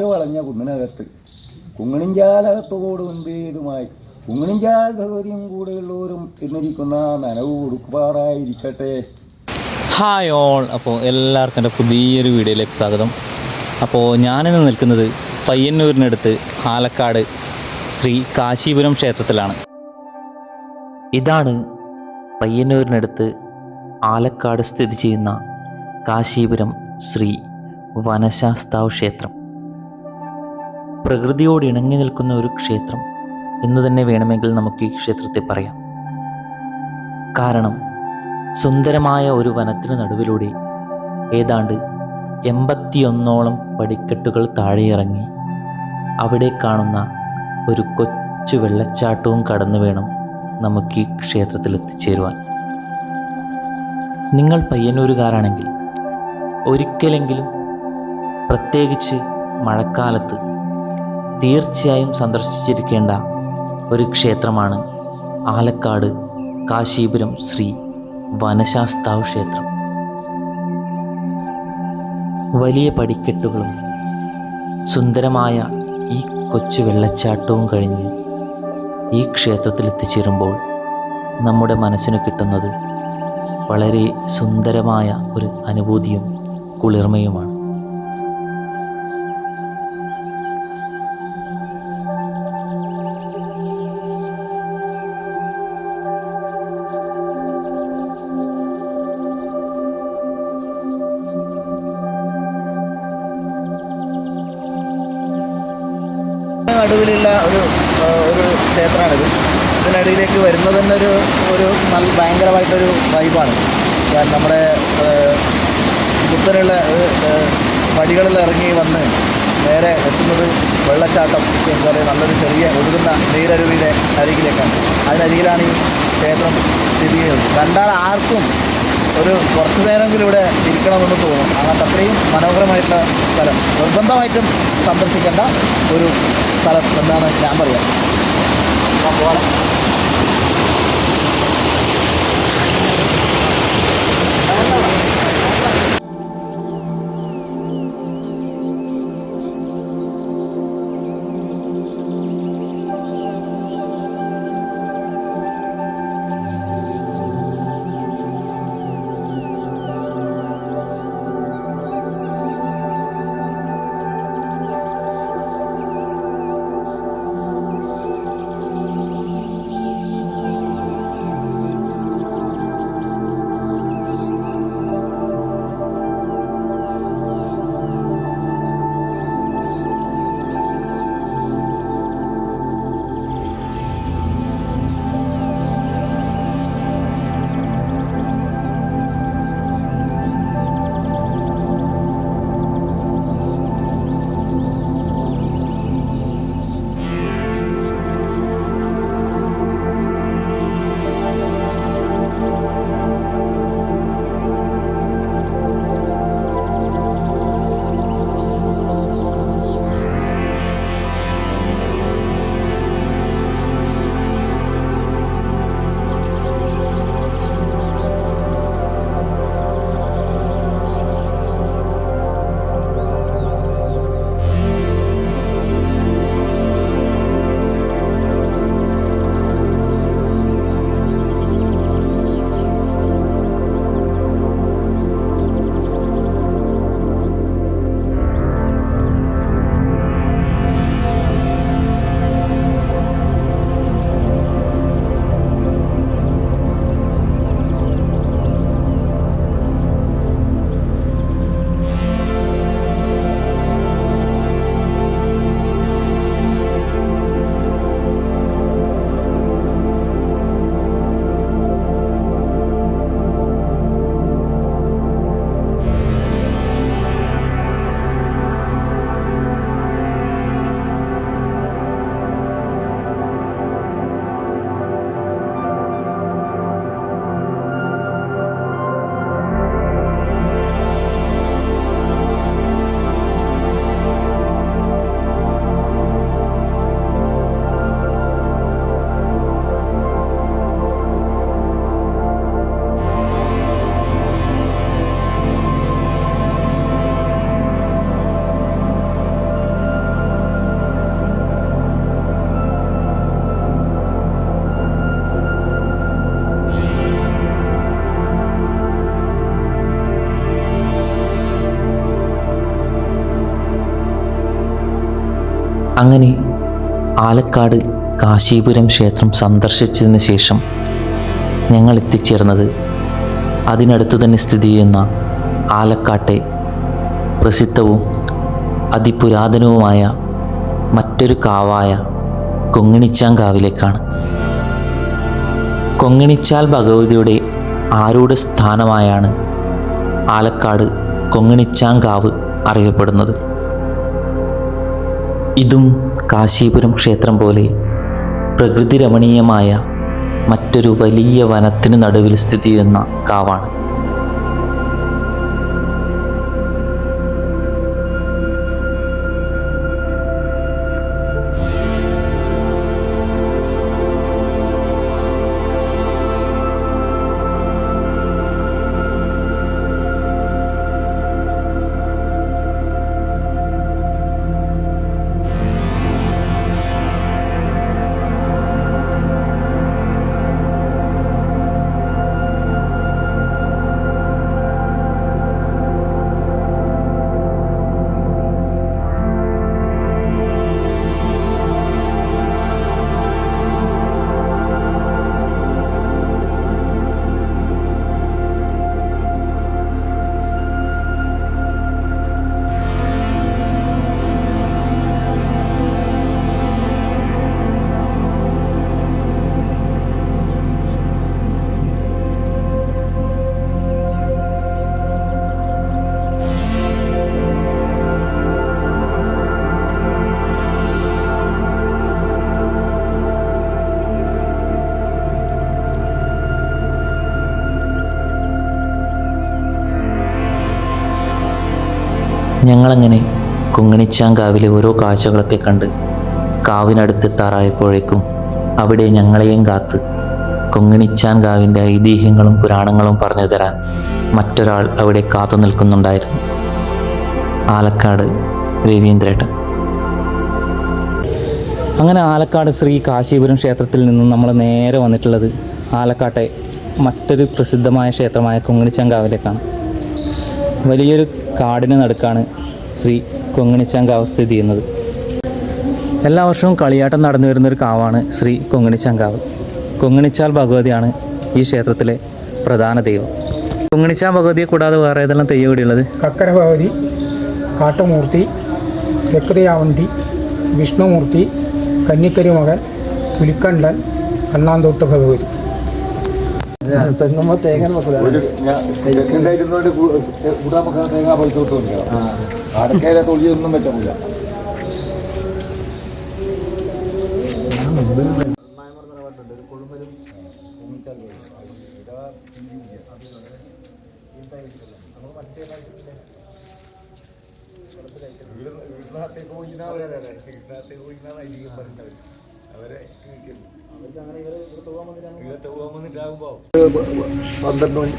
നട്ട് വളഞ്ഞ കുന്നിനകത്ത് കുങ്ങണിഞ്ചാലകത്തോട് മുൻപേതുമായി കുങ്ങണിഞ്ചാൽ ഭഗവതിയും കൂടെയുള്ളവരും എന്നിരിക്കുന്ന നനവ് കൊടുക്കുപാറായിരിക്കട്ടെ hi all അപ്പോൾ എല്ലാവർക്കും എന്റെ പുതിയൊരു വീഡിയോയിലേക്ക് സ്വാഗതം. അപ്പോൾ ഞാനിന്ന് നിൽക്കുന്നത് പയ്യന്നൂരിനടുത്ത് ആലക്കാട് ശ്രീ കാശീപുരം ക്ഷേത്രത്തിലാണ്. ഇതാണ് പയ്യന്നൂരിനടുത്ത് ആലക്കാട് സ്ഥിതി ചെയ്യുന്ന കാശീപുരം ശ്രീ വനശാസ്താവ് ക്ഷേത്രം. പ്രകൃതിയോട് ഇണങ്ങി നിൽക്കുന്ന ഒരു ക്ഷേത്രം എന്ന് തന്നെ വേണമെങ്കിൽ നമുക്ക് ഈ ക്ഷേത്രത്തെ പറയാം. കാരണം സുന്ദരമായ ഒരു വനത്തിന് നടുവിലൂടെ ഏതാണ്ട് എൺപത്തിയൊന്നോളം പടിക്കെട്ടുകൾ താഴെയിറങ്ങി അവിടെ കാണുന്ന ഒരു കൊച്ചു വെള്ളച്ചാട്ടവും കടന്നു വേണം നമുക്ക് ഈ ക്ഷേത്രത്തിൽ എത്തിച്ചേരുവാൻ. നിങ്ങൾ പയ്യന്നൂരുകാരാണെങ്കിൽ ഒരിക്കലെങ്കിലും പ്രത്യേകിച്ച് മഴക്കാലത്ത് തീർച്ചയായും സന്ദർശിച്ചിരിക്കേണ്ട ഒരു ക്ഷേത്രമാണ് ആലക്കാട് കാശീപുരം ശ്രീ വനശാസ്താവ് ക്ഷേത്രം. വലിയ പടിക്കെട്ടുകളും സുന്ദരമായ ഈ കൊച്ചു വെള്ളച്ചാട്ടവും കഴിഞ്ഞ് ഈ ക്ഷേത്രത്തിൽ എത്തിച്ചേരുമ്പോൾ നമ്മുടെ മനസ്സിന് കിട്ടുന്നത് വളരെ സുന്ദരമായ ഒരു അനുഭൂതിയും കുളിർമയുമാണ്. ക്ഷേത്രമാണിത്. ഇതിനിടയിലേക്ക് വരുന്നത് തന്നെ ഒരു ഒരു നല്ല ഭയങ്കരമായിട്ടൊരു വൈബാണ് കാരണം നമ്മുടെ കുത്തനുള്ള പടികളിൽ ഇറങ്ങി വന്ന് നേരെ എത്തുന്നത് വെള്ളച്ചാട്ടം എന്താ പറയുക നല്ലൊരു ചെറിയ ഒഴുകുന്ന നീരരുവിയുടെ അരികിലേക്കാണ്. അതിനരികിലാണ് ഈ ക്ഷേത്രം സ്ഥിതി ചെയ്യുന്നത്. കണ്ടാൽ ആർക്കും ഒരു കുറച്ച് നേരമെങ്കിലും ഇവിടെ ഇരിക്കണമെന്ന് തോന്നും. അങ്ങനത്തെ അത്രയും മനോഹരമായിട്ടുള്ള സ്ഥലം. നിർബന്ധമായിട്ടും സന്ദർശിക്കേണ്ട ഒരു സ്ഥലം എന്നാണ് ഞാൻ പറയാം അങ്ങനെ ആലക്കാട് കാശീപുരം ക്ഷേത്രം സന്ദർശിച്ചതിന് ശേഷം ഞങ്ങൾ എത്തിച്ചേർന്നത് അതിനടുത്തു തന്നെ സ്ഥിതി ചെയ്യുന്ന ആലക്കാട്ടെ പ്രസിദ്ധവും അതിപുരാതനവുമായ മറ്റൊരു കാവായ കൊങ്ങിണിച്ചാങ്കാവിലേക്കാണ് കൊങ്ങിണിച്ചാൽ ഭഗവതിയുടെ ആരൂഢ സ്ഥാനമായാണ് ആലക്കാട് കൊങ്ങിണിച്ചാങ്കാവ് അറിയപ്പെടുന്നത്. ഇതും കാശീപുരം ക്ഷേത്രം പോലെ പ്രകൃതി രമണീയമായ മറ്റൊരു വലിയ വനത്തിന് നടുവിൽ സ്ഥിതി ചെയ്യുന്ന കാവാണ്. ഞങ്ങളങ്ങനെ കുങ്ങണിച്ചാങ്കാവിലെ ഓരോ കാഴ്ചകളൊക്കെ കണ്ട് കാവിനടുത്തെത്താറായപ്പോഴേക്കും അവിടെ ഞങ്ങളെയും കാത്ത് കുങ്ങണിച്ചാൻകാവിന്റെ ഐതിഹ്യങ്ങളും പുരാണങ്ങളും പറഞ്ഞു തരാൻ മറ്റൊരാൾ അവിടെ കാത്തു നിൽക്കുന്നുണ്ടായിരുന്നു. ആലക്കാട് രവീന്ദ്രേട്ടൻ. അങ്ങനെ ആലക്കാട് ശ്രീ കാശീപുരം ക്ഷേത്രത്തിൽ നിന്നും നമ്മൾ നേരെ വന്നിട്ടുള്ളത് ആലക്കാട്ടെ മറ്റൊരു പ്രസിദ്ധമായ ക്ഷേത്രമായ കൊങ്ങിണിച്ചങ്കാവിലേക്കാണ്. വലിയൊരു കാടിന് നടുക്കാണ് ശ്രീ കൊങ്ങിണിച്ചങ്കാവ് സ്ഥിതി ചെയ്യുന്നത്. എല്ലാ വർഷവും കളിയാട്ടം നടന്നു വരുന്നൊരു കാവാണ് ശ്രീ കൊങ്ങിണിച്ചങ്കാവ്. കൊങ്ങിണിച്ചാൽ ഭഗവതിയാണ് ഈ ക്ഷേത്രത്തിലെ പ്രധാന ദൈവം. കൊങ്ങിണിച്ചാൽ ഭഗവതിയെ കൂടാതെ വേറെ ഏതെല്ലാം തെയ്യം കൂടിയുള്ളത് കക്കര ഭഗവതി കാട്ടുമൂർത്തി രക്തയാവണ്ടി വിഷ്ണുമൂർത്തി കന്നിക്കരി മകൻ പുലിക്കണ്ടൻ അണ്ണാന്തോട്ട് ഭഗവതി. തെങ്ങുമ്പോൾ തേങ്ങ തെക്കുണ്ടായിരുന്നോണ്ട് കൂടാൻ വെക്കാൻ തേങ്ങാ പൈസ കിട്ടുമല്ലോ അടക്കേരെ തൊഴിലൊന്നും പറ്റില്ല. പന്ത്രണ്ട് മണി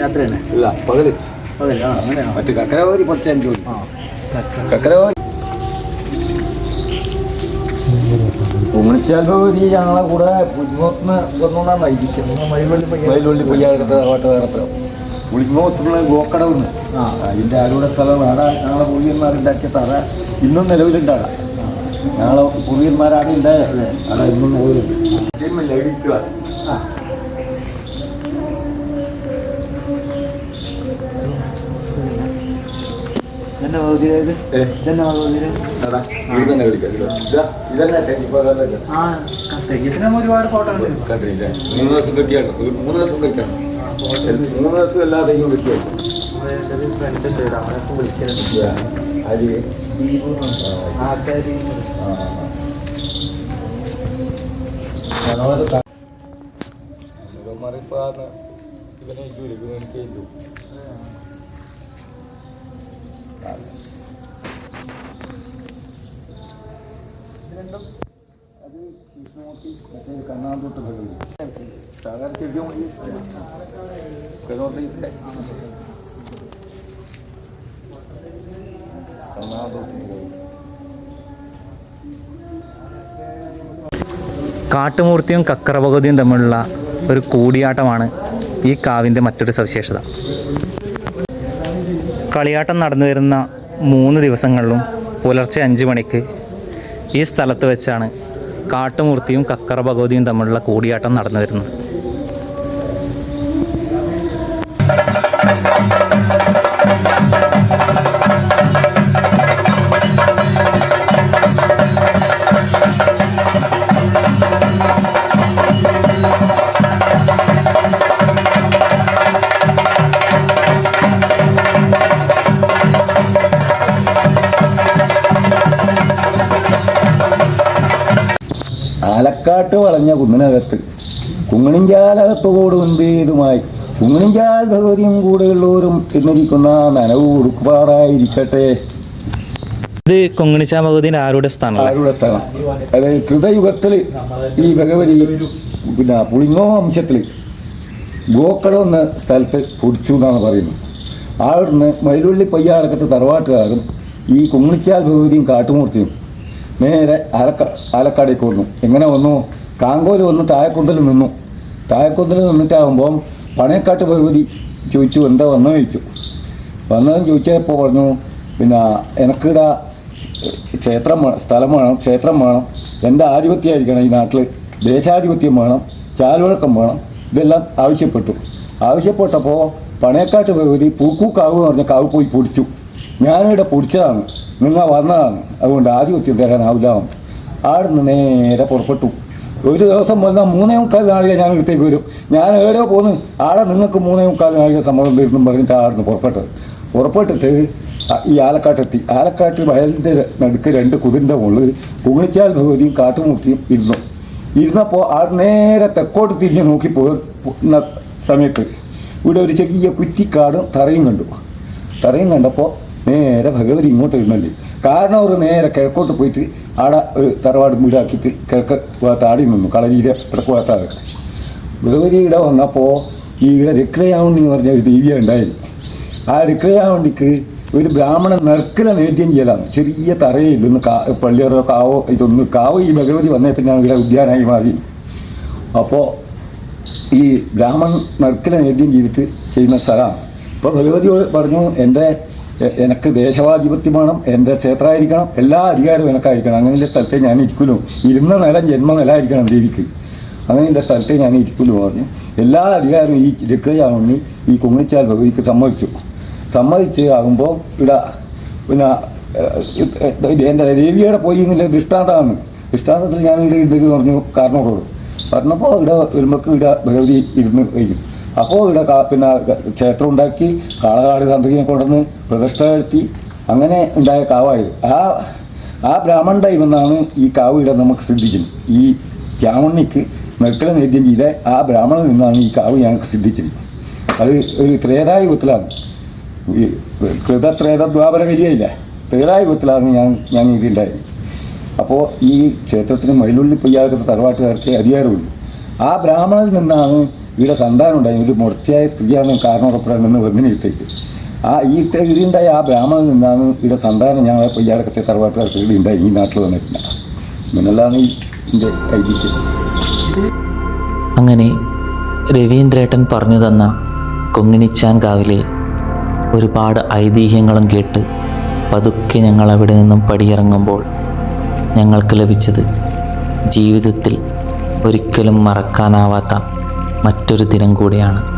രാത്രിയാണ്. ഇല്ല പകൽ. പകൽ ആ അങ്ങനെയാണ്? മറ്റു കക്കരവാരി അഞ്ചു മണി. കക്കരവാരി ഞങ്ങളെ കൂടെ പുലിമോത്തിന് വന്നോണ്ടാണ് ഐതിഹ്യം വയലുള്ളി വേറെ വാട്ടുകാരപ്പുറം ഗോക്കടവ് ആ. അതിന്റെ ആരുടെ സ്ഥലം ആടെ ഞങ്ങളെ പുളിയന്മാരുണ്ടാക്കിയ തറ ഇന്നും നിലവിലുണ്ടാകാം. ഞങ്ങളെ പൂർവീന്മാരാണ് ഉണ്ടായത് അവിടെ ഇന്നും ഒരുപാട് ഫോട്ടോ? മൂന്ന് ദിവസം കെട്ടിയാണ് മൂന്ന് ദിവസം മൂന്ന് ദിവസം എല്ലാ ദൈവം കെട്ടിയാണ് ഇവനെ ഇവനെ ചെയ്തു അത് കൃഷ്ണമൂർത്തി മറ്റേ കണ്ണാന്തോട്ട് ഭഗവതി സാധാരണ ചെടിയോ കണ്ണോട്ടിന്റെ കണ്ണാന്തോട്ട് ഭഗവതി കാട്ടുമൂർത്തിയും കക്കറഭഗവതിയും തമ്മിലുള്ള ഒരു കൂടിയാട്ടമാണ് ഈ കാവിന്റെ മറ്റൊരു സവിശേഷത. കളിയാട്ടം നടന്നു വരുന്ന മൂന്ന് ദിവസങ്ങളിലും പുലർച്ചെ അഞ്ച് മണിക്ക് ഈ സ്ഥലത്ത് വെച്ചാണ് കാട്ടുമൂർത്തിയും കക്കറ ഭഗവതിയും തമ്മിലുള്ള കൂടിയാട്ടം നടന്നു വരുന്നത്. ആലക്കാട്ട് വളഞ്ഞ കുന്നിനകത്ത്. കുങ്ങണിഞ്ചാലകത്തോട് മുൻപേതുമായി കുങ്ങണിഞ്ചാൽ ഭഗവതിയും കൂടെയുള്ളവരും എന്നിരിക്കുന്ന നനവ് കൊടുക്കുപാറായിരിക്കട്ടെ ഇത് കൊങ്ങിണിച്ച ഭഗവതിന്റെ ആരുടെ സ്ഥാനം ആരുടെ സ്ഥാനം? അതായത് കൃതയുഗത്തിൽ ഈ ഭഗവതി പിന്നെ പുളിങ്ങോ വംശത്തിൽ ഗോക്കടം എന്ന സ്ഥലത്ത് പൊടിച്ചു എന്നാണ് പറയുന്നത്. അവിടുന്ന് മയിലുള്ളി പയ്യാടക്കത്ത് തറവാട്ടുകാരും ഈ കുങ്ങിണിച്ചാൽ ഭഗവതിയും കാട്ടുമൂർത്തിയും നേരെ ആലക്ക ആലക്കാടേക്ക് വന്നു എങ്ങനെ വന്നു. കാങ്കോൽ വന്ന് തായക്കുന്തൽ നിന്നു. തായക്കുന്തൽ നിന്നിട്ടാകുമ്പം പണയക്കാട്ട് ഭഗവതി ചോദിച്ചു എന്താ വന്നോ ചോദിച്ചു. വന്നതെന്ന് ചോദിച്ചപ്പോൾ പറഞ്ഞു പിന്നെ എനിക്കിട ക്ഷേത്രം വേണം സ്ഥലം വേണം ക്ഷേത്രം വേണം. എന്റെ ആധിപത്യമായിരിക്കണം ഈ നാട്ടിൽ. ദേശാധിപത്യം വേണം ചാലുവഴക്കം വേണം. ഇതെല്ലാം ആവശ്യപ്പെട്ടു. ആവശ്യപ്പെട്ടപ്പോൾ പണയക്കാട്ട് ഭഗവതി പൂക്കൂക്കാവ് എന്ന് പറഞ്ഞ കാവ് പോയി പൊടിച്ചു. ഞാനിവിടെ പൊടിച്ചതാണ്. നിങ്ങൾ വന്നതാണ് അതുകൊണ്ട് ആധിപത്യം ആവില്ലാവും ആടുന്ന് നേരെ പുറപ്പെട്ടു. ഒരു ദിവസം വന്നാൽ മൂന്നേ മുക്കാൽ നാഴിക ഞാൻ ഇടത്തേക്ക് വരും. ഞാൻ എവിടെയോ പോന്ന് ആടെ നിങ്ങൾക്ക് മൂന്നേ മുക്കാൽ നാഴിക സമ്മതം തരുന്നു പറഞ്ഞിട്ട് ആടുന്ന് പുറപ്പെട്ടത്. പുറപ്പെട്ടിട്ട് ഈ ആലക്കാട്ടെത്തി. ആലക്കാട്ട് വയലിന്റെ നടുക്ക് രണ്ട് കുതിരിന്റെ മുകളിൽ കുങ്ങിച്ചാൽ ഭഗവതിയും കാട്ടുമൂർത്തിയും ഇരുന്നു. ഇരുന്നപ്പോൾ ആ നേരെ തെക്കോട്ട് തിരിഞ്ഞ് നോക്കി പോകുന്ന സമയത്ത്. ഇവിടെ ഒരു ചെറിയ കുറ്റിക്കാടും തറയും കണ്ടു. തറയും കണ്ടപ്പോൾ നേരെ ഭഗവതി ഇങ്ങോട്ട് വരുന്നല്ലേ കാരണം അവർ നേരെ കിഴക്കോട്ട് പോയിട്ട് ആടെ ഒരു തറവാട് വീടാക്കിയിട്ട് കിഴക്ക് ഭാഗത്ത് ആടി നിന്നു. കളരിയിലെ കിഴക്ക് ഭാഗത്താണ് ഭഗവതി ഇവിടെ വന്നപ്പോൾ ഈ രക്രയാവണ്ടി എന്ന് പറഞ്ഞ ഒരു ദേവിയ ഉണ്ടായി ആ രക്രയാവണ്ടിക്ക് ഒരു ബ്രാഹ്മണൻ നർക്കല നേദ്യം ചെയ്യലാണ്. ചെറിയ തറയിൽ തറയില്ലൊന്ന് കാ പള്ളിയറോ കാവോ ഇതൊന്ന് കാവോ ഈ ഭഗവതി വന്നേ പിന്നെ ഇവിടെ ഉദ്യാനമായി മാറി. അപ്പോൾ ഈ ബ്രാഹ്മൺ നർക്കല നേദ്യം ചെയ്തിട്ട് ചെയ്യുന്ന സ്ഥലമാണ്. അപ്പോൾ ഭഗവതി പറഞ്ഞു എന്റെ എനിക്ക് ദേശവാധിപത്യം വേണം എന്റെ ക്ഷേത്രമായിരിക്കണം എല്ലാ അധികാരവും എനിക്കായിരിക്കണം. അങ്ങനെയുള്ള സ്ഥലത്തെ ഞാൻ ഇരിക്കുള്ളൂ ഇരുന്ന നില ജന്മ നിലമായിരിക്കണം ദേവിക്ക് എന്റെ സ്ഥലത്തെ ഞാൻ ഇരിക്കുള്ളൂ പറഞ്ഞു. എല്ലാ അധികാരവും ഈ രക്തയാവുണ്ണി ഈ കുങ്ങിച്ചാൽ ഭഗവതിക്ക് സമ്മതിച്ചു. സമ്മതിച്ച് ആകുമ്പോൾ ഇവിടെ പിന്നെ എന്റെ ദേവിയുടെ പോയി എന്നുള്ള ദൃഷ്ടാന്തമാണ്. ദൃഷ്ടാന്തത്തിൽ ഞാൻ ഇവിടെ ഇരുന്ന് പറഞ്ഞു കാരണവരോട് പറഞ്ഞപ്പോൾ ഇവിടെ വരുമ്പോൾ ഇവിടെ ഭഗവതി ഇരുന്ന് വയ്ക്കും. അപ്പോൾ ഇവിടെ പിന്നെ ക്ഷേത്രം ഉണ്ടാക്കി കാളകാട് തന്ത്രിയെ കൊണ്ടുവന്ന് പ്രതിഷ്ഠ നടത്തി അങ്ങനെ ഉണ്ടായ കാവായത് ആ ആ ബ്രാഹ്മണ ടൈമെന്നാണ് ഈ കാവ് ഇവിടെ നമുക്ക് സിദ്ധിച്ചത്. ഈ ചാമണ്ണിക്ക് നെൽക്കല നേദ്യം ചെയ്ത ആ ബ്രാഹ്മണൻ നിന്നാണ് ഈ കാവ് ഞങ്ങൾക്ക് സിദ്ധിച്ചത്. അത് ഒരു ത്രേതായുഗത്തിലാണ് ഈ ത്രേത ദ്വാപര വിജയമില്ല. ത്രേതായുഗത്തിലാണ് ഞാൻ ഞാൻ ഇതിണ്ടായത് അപ്പോൾ ഈ ക്ഷേത്രത്തിന് മയിലുള്ളി പൊയ്യാകത്തെ തറവാട്ടുകാർക്ക് അധികാരമുള്ളൂ ആ ബ്രാഹ്മണനിൽ നിന്നാണ് ഇവിടെ സന്താനം ഉണ്ടായി ഒരു മുടത്തിയായ സ്ത്രീയാണ് കാരണം ഉറപ്പിടാൻ നിന്ന് ഇട്ടേക്ക് ആ ഈ ഇടിയുണ്ടായ ആ ബ്രാഹ്മണൻ നിന്നാണ് ഇവിടെ സന്താനം ഞങ്ങളെ പയ്യാടക്കത്തെ തറവാട്ടുകാർക്ക് ഇവിടെ ഉണ്ടായി ഈ നാട്ടിൽ വന്നിട്ടില്ല ഇങ്ങനെല്ലാം എന്റെ ഐതിഹ്യം അങ്ങനെ രവീന്ദ്രേട്ടൻ പറഞ്ഞു തന്ന കൊങ്ങിണിച്ചാൻ കാവിലെ ഒരുപാട് ഐതിഹ്യങ്ങളും കേട്ട് പതുക്കെ ഞങ്ങൾ അവിടെ നിന്നും പടിയിറങ്ങുമ്പോൾ ഞങ്ങൾക്ക് ലഭിച്ചത് ജീവിതത്തിൽ ഒരിക്കലും മറക്കാനാവാത്ത മറ്റൊരു ദിനം കൂടിയാണ്.